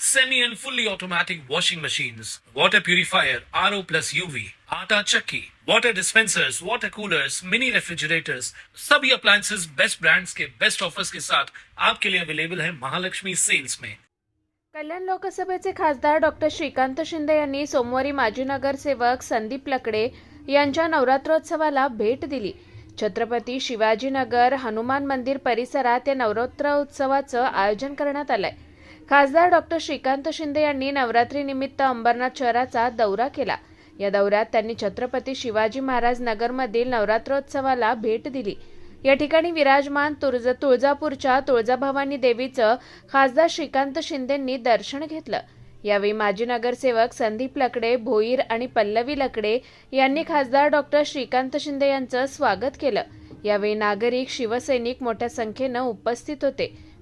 semi and fully automatic washing machines, water purifier, RO plus UV, आटा चक्की, water dispensers, water coolers, mini refrigerators, सभी appliances best brands के best offers के साथ आपके लिए अवेलेबल है महालक्ष्मी सेल्स में कल्याण लोकसभेचे खासदार डॉक्टर श्रीकांत शिंदे यांनी सोमवारी माजी नगरसेवक संदीप लकडे यांच्या नवरात्रोत्सवाला भेट दिली. छत्रपती शिवाजीनगर हनुमान मंदिर परिसरात या नवरात्रोत्सवाचं आयोजन करण्यात आलंय. खासदार डॉक्टर श्रीकांत शिंदे यांनी नवरात्रीनिमित्त अंबरनाथ शहराचा दौरा केला. या दौऱ्यात त्यांनी छत्रपती शिवाजी महाराज नगरमधील नवरात्रोत्सवाला भेट दिली. या ठिकाणी विराजमान तुळज तुळजापूरच्या तुळजाभवानी देवीचं खासदार श्रीकांत शिंदेंनी दर्शन घेतलं. यावेळी माजी नगरसेवक संदीप लकडे भोईर आणि पल्लवी लकडे यांनी खासदार डॉक्टर श्रीकांत शिंदे यांचं स्वागत केलं. यावेळी नागरिक शिवसैनिक मोठ्या संख्येनं उपस्थित होते.